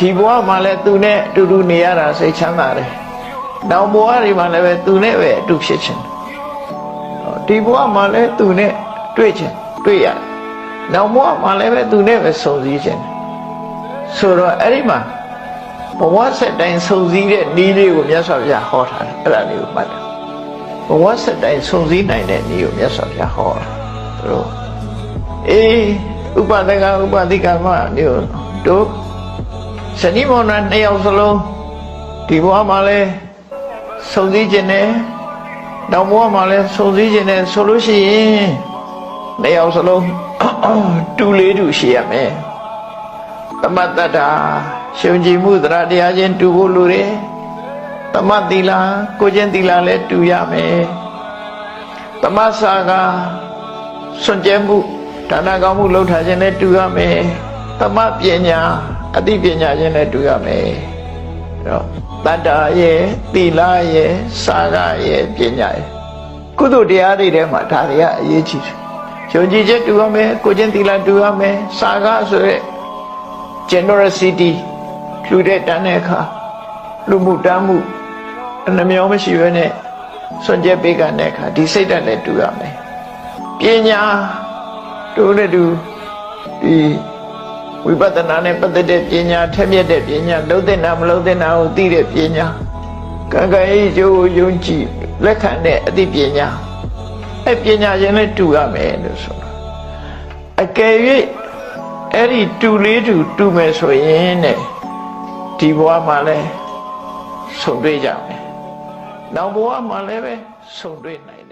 ဒီဘဝမှာလည်းသူနဲ့အတူတူနေရတာစိတ်ချမ်းသာတယ်နောက်ဘဝတွေမှာလည်းပဲသူနဲ့ပဲအတူဖြစ်ချင်တယ်ဒီဘဝမှာလည်းသူနဲ့တွေ့ချင်တွေ့ရတယ်နောက်ဘဝမှာလည်းပဲသူနဲ့ပဲစုံစည်းချင်တယ်ဆိုတော့အဲ့ဒီမှာဘဝဆက်တိုင်းစုံစည်းတဲ့နည်းလေးကိုမြတ်စွာဘုရားဟောထားတယ်အဲ့ဒါလေးကိုမှတ်တယ်ဘဝဆက်တိုင်းစုံစည်းနိုင်တဲ့နည်းကိုမြတ်စွာဘုရားဟောတာသူတို့အေးဥပဒကဥပဒိကမမျိုးတို့ ဇနီးမောင်နှံနှစ်ယောက်စလုံးဒီဘဝမှာလဲစုံစည်းခြင်းနဲ့နောက်ဘဝမှာလဲစုံစည်းခြင်းနဲ့ဆိုလို့ရှိရင်နှစ်ယောက်စလုံးတူလေးတူရှိရမယ်သမတ္တတာရှင်ကြည်မှုသရတရားချင်းတူဖို့လိုတယ်သမတ်သီလာကိုချင်းသီလာလည်းတူရမယ်သမတ်စာကစွန့်ကြဲမှုဒါနကောင်းမှုလှုပ်ထားခြင်းနဲ့တူရမယ်သမတ်ပညာ အသိပညာချင်းနဲ့တူရမယ်အဲ့တော့တတ္တာရဲ့သီလာရဲ့စာကရဲ့ပညာရဲ့ကုသိုလ်တရားတွေထဲမှာဒါတွေကအရေးကြီးတယ်ယုံကြည်ချက်တူရမယ်ကိုချင်းသီလာတူရမယ်စာကဆိုရဲ generosity လူတဲ့တန်းတဲ့အခါလူမှုတမ်းမှုအနှမျောမရှိဘဲနဲ့စွန့်ကြဲပေးကတဲ့အခါဒီစိတ်ဓာတ်လည်းတူရမယ်ပညာတို့နဲ့တူဒီ ဝိပဿနာနဲ့ပတ်သက်တဲ့ပညာထက်မြက်တဲ့ပညာလုံးတဲ့နာမလုံးတဲ့နာကိုသိတဲ့ပညာကံကံဤကျိုးယုံကြည်လက်ခံတဲ့အသိပညာအဲပညာချင်းလည်းတူရမယ်လို့ဆိုတာအကယ်၍အဲ့ဒီတူလေးတူတူမယ်ဆိုရင်တဲ့ဒီဘဝမှာလဲဆုံတွေ့ကြမယ်နောက်ဘဝမှာလည်းပဲဆုံတွေ့နိုင်